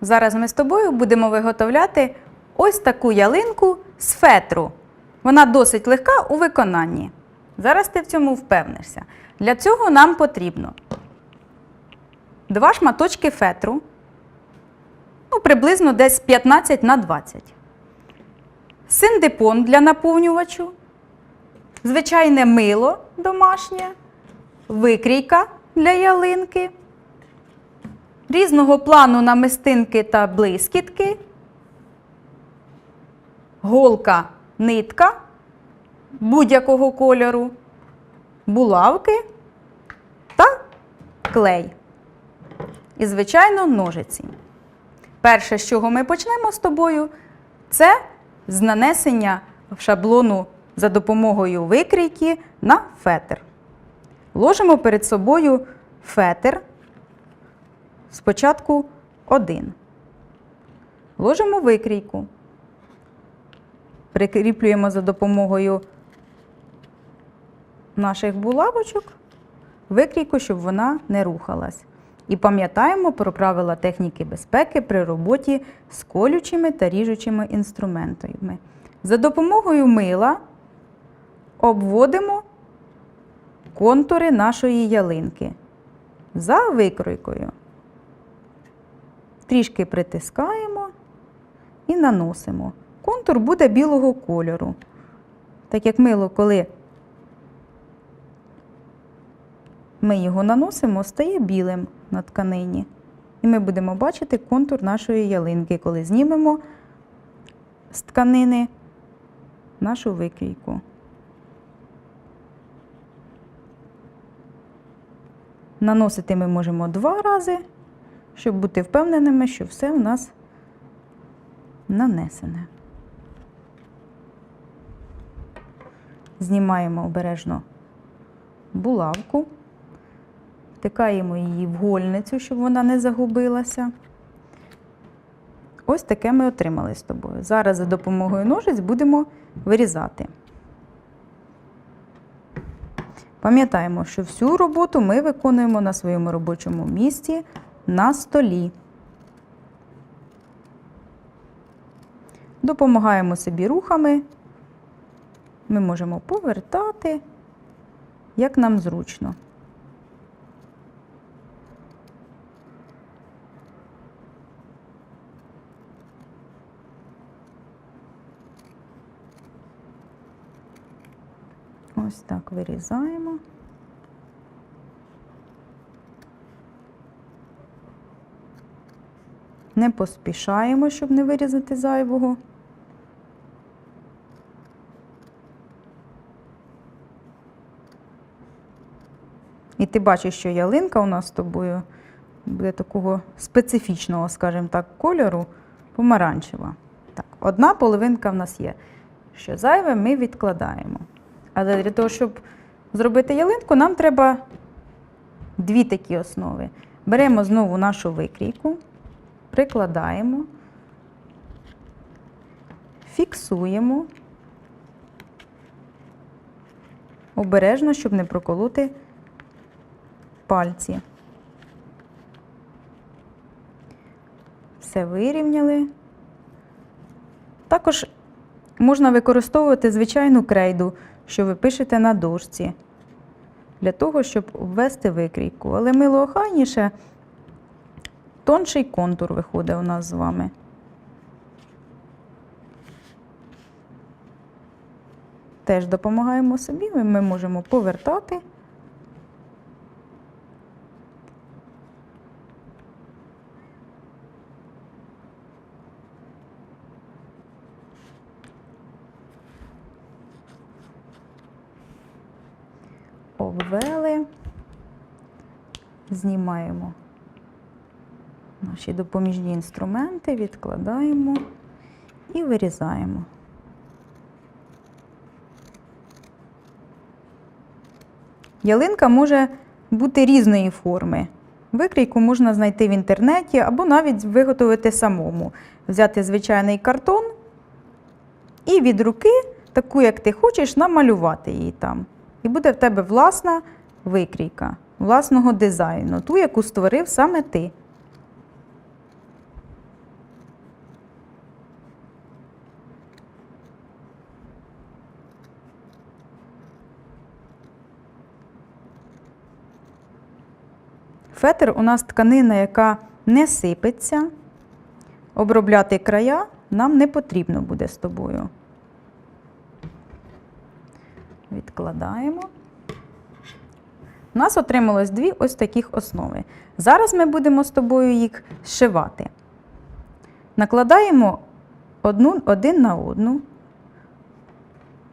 Зараз ми з тобою будемо виготовляти ось таку ялинку з фетру. Вона досить легка у виконанні. Зараз ти в цьому впевнишся. Для цього нам потрібно два шматочки фетру, ну, приблизно десь 15 на 20. Синдипон для наповнювачу, звичайне мило домашнє, викрійка для ялинки, різного плану намистинки та блискітки, голка, нитка будь-якого кольору, булавки та клей. І, звичайно, ножиці. Перше, з чого ми почнемо з тобою, це з нанесення шаблону за допомогою викрійки на фетр. Ложимо перед собою фетр. Спочатку один. Ложимо викрійку. Прикріплюємо за допомогою наших булавочок викрійку, щоб вона не рухалась. І пам'ятаємо про правила техніки безпеки при роботі з колючими та ріжучими інструментами. За допомогою мила обводимо контури нашої ялинки за викройкою. Трішки притискаємо і наносимо. Контур буде білого кольору. Так як мило, коли ми його наносимо, стає білим на тканині. І ми будемо бачити контур нашої ялинки, коли знімемо з тканини нашу викрійку. Наносити ми можемо два рази, щоб бути впевненими, що все у нас нанесене. Знімаємо обережно булавку, втикаємо її в гольницю, щоб вона не загубилася. Ось таке ми отримали з тобою. Зараз за допомогою ножиць будемо вирізати. Пам'ятаємо, що всю роботу ми виконуємо на своєму робочому місці на столі. Допомагаємо собі рухами. Ми можемо повертати, як нам зручно. Ось так вирізаємо. Не поспішаємо, щоб не вирізати зайвого. І ти бачиш, що ялинка у нас з тобою буде такого специфічного, скажімо так, кольору, помаранчева. Так, одна половинка в нас є. Що зайве ми відкладаємо. Але для того, щоб зробити ялинку, нам треба дві такі основи. Беремо знову нашу викрійку, прикладаємо, фіксуємо, обережно, щоб не проколоти пальці. Все вирівняли. Також можна використовувати звичайну крейду, що ви пишете на дошці, для того, щоб ввести викрійку. Але мило охайніше, тонший контур виходить у нас з вами. Теж допомагаємо собі, ми можемо повертати. обвели, знімаємо наші допоміжні інструменти, відкладаємо і вирізаємо. Ялинка може бути різної форми. Викрійку можна знайти в інтернеті або навіть виготовити самому. Взяти звичайний картон і від руки, таку, як ти хочеш, намалювати її там. І буде в тебе власна викрійка, власного дизайну, ту, яку створив саме ти. Фетр у нас тканина, яка не сипеться. Обробляти края нам не потрібно буде з тобою. Відкладаємо. У нас отрималось дві ось таких основи. Зараз ми будемо з тобою їх зшивати. Накладаємо одну, один на одну,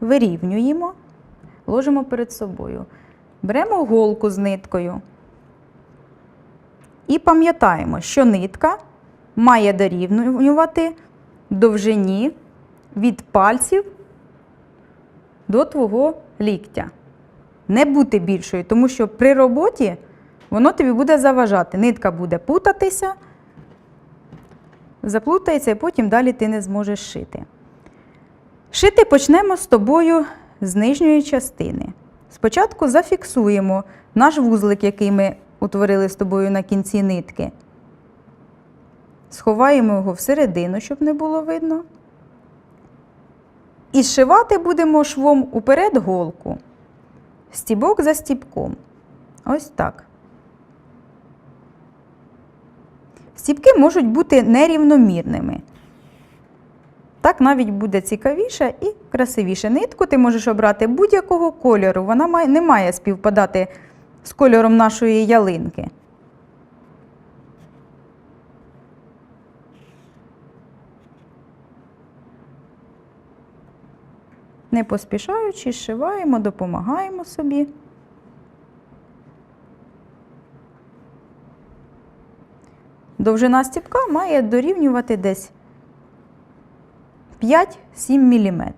вирівнюємо, ложимо перед собою. Беремо голку з ниткою і пам'ятаємо, що нитка має дорівнювати довжині від пальців до твого ліктя. Не бути більшою, тому що при роботі воно тобі буде заважати. Нитка буде путатися, заплутається, і потім далі ти не зможеш шити. Шити почнемо з тобою з нижньої частини. Спочатку зафіксуємо наш вузлик, який ми утворили з тобою на кінці нитки. Сховаємо його всередину, щоб не було видно. І зшивати будемо швом уперед голку. Стібок за стібком. Ось так. Стібки можуть бути нерівномірними. Так навіть буде цікавіше і красивіше. Нитку ти можеш обрати будь-якого кольору. Вона не має співпадати з кольором нашої ялинки. Не поспішаючи, зшиваємо, допомагаємо собі. Довжина стібка має дорівнювати десь 5-7 мм.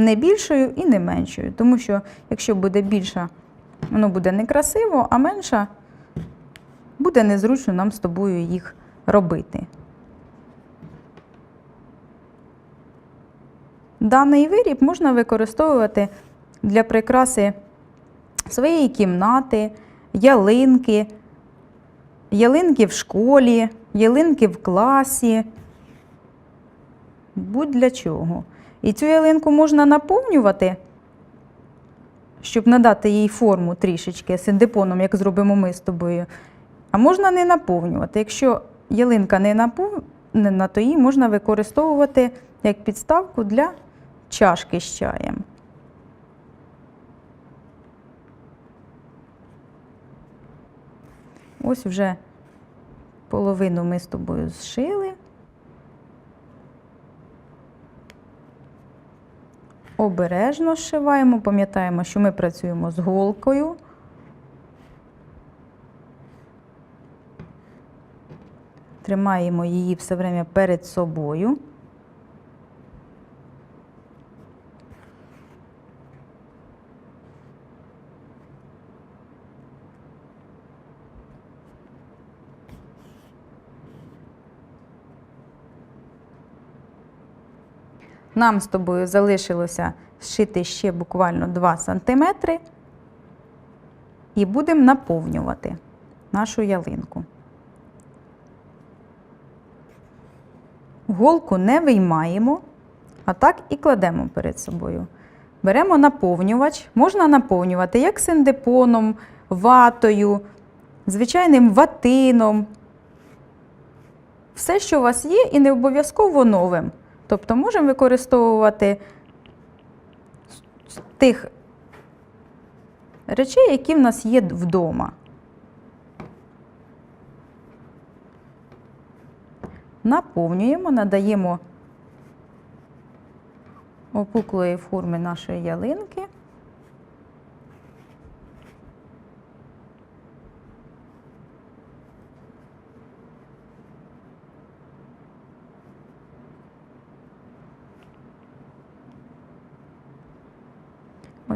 Не більшою і не меншою, тому що якщо буде більша, воно буде некрасиво, а менша буде незручно нам з тобою їх робити. Даний виріб можна використовувати для прикраси своєї кімнати, ялинки, ялинки в школі, ялинки в класі, будь-для чого. І цю ялинку можна наповнювати, щоб надати їй форму трішечки синдепоном, як зробимо ми з тобою. А можна не наповнювати. Якщо ялинка не наповнена, то її можна використовувати як підставку для чашки з чаєм. Ось вже половину ми з тобою зшили. Обережно сшиваємо, пам'ятаємо, що ми працюємо з голкою. Тримаємо її все время перед собою. Нам з тобою залишилося зшити ще буквально 2 см і будемо наповнювати нашу ялинку. Голку не виймаємо, а так і кладемо перед собою. Беремо наповнювач, можна наповнювати як синдепоном, ватою, звичайним ватином. Все, що у вас є, і не обов'язково новим. Тобто можемо використовувати тих речей, які в нас є вдома. Наповнюємо, надаємо опуклої форми нашої ялинки.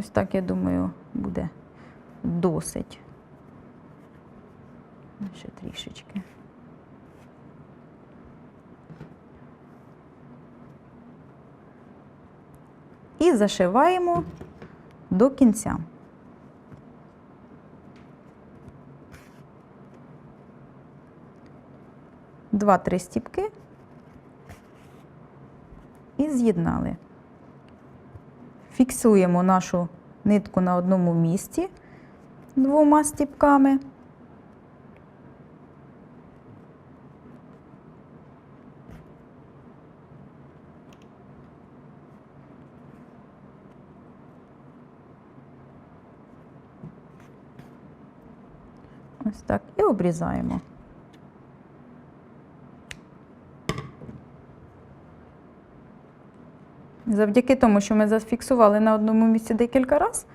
Ось так, я думаю, буде досить. Ще трішечки. І зашиваємо до кінця. Два-три стіпки і з'єднали. Фіксуємо нашу нитку на одному місці двома стіпками. Ось так. І обрізаємо. Завдяки тому, що ми зафіксували на одному місці декілька разів,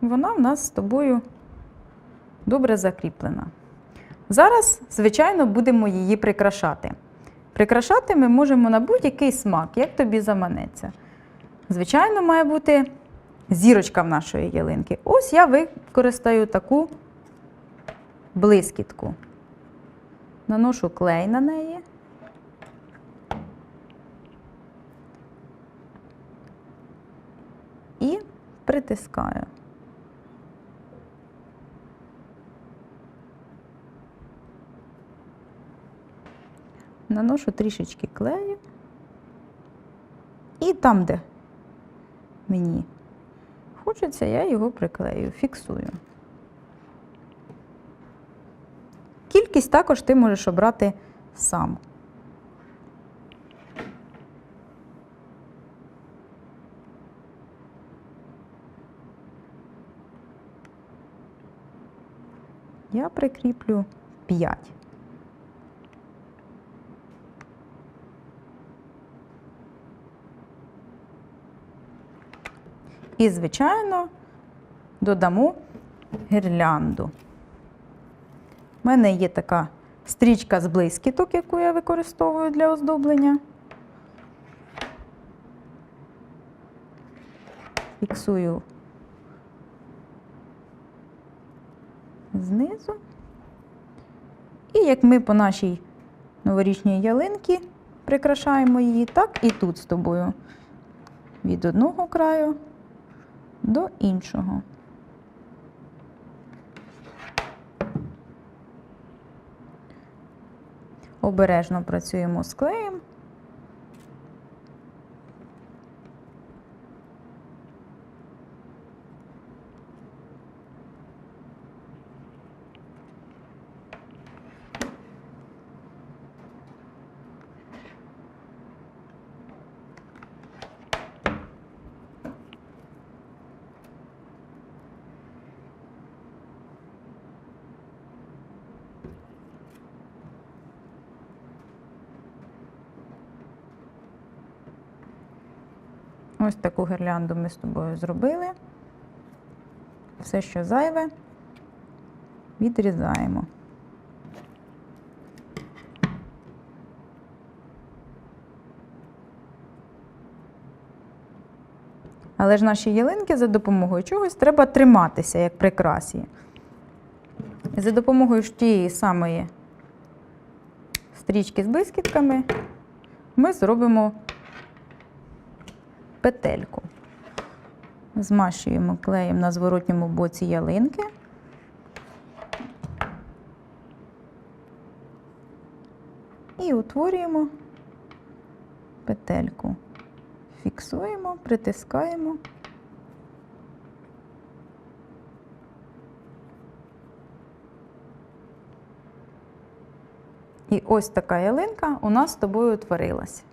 вона в нас з тобою добре закріплена. Зараз, звичайно, будемо її прикрашати. Прикрашати ми можемо на будь-який смак, як тобі заманеться. Звичайно, має бути зірочка в нашої ялинки. Ось я використаю таку блискітку. Наношу клей на неї. І притискаю. Наношу трішечки клею. І там, де мені хочеться, я його приклею, фіксую. Кількість також ти можеш обрати сам. Я прикріплю 5. І, звичайно, додамо гірлянду. У мене є така стрічка з блискіток, яку я використовую для оздоблення. Фіксую знизу. І як ми по нашій новорічній ялинці прикрашаємо її, так і тут з тобою. Від одного краю до іншого. Обережно працюємо з клеєм. Ось таку гірлянду ми з тобою зробили. Все, що зайве, відрізаємо. Але ж наші ялинки за допомогою чогось треба триматися, як прикрасі. І за допомогою ж тієї самої стрічки з блискітками ми зробимо петельку. Змащуємо клеєм на зворотньому боці ялинки. І утворюємо петельку. Фіксуємо, притискаємо. І ось така ялинка у нас з тобою утворилась.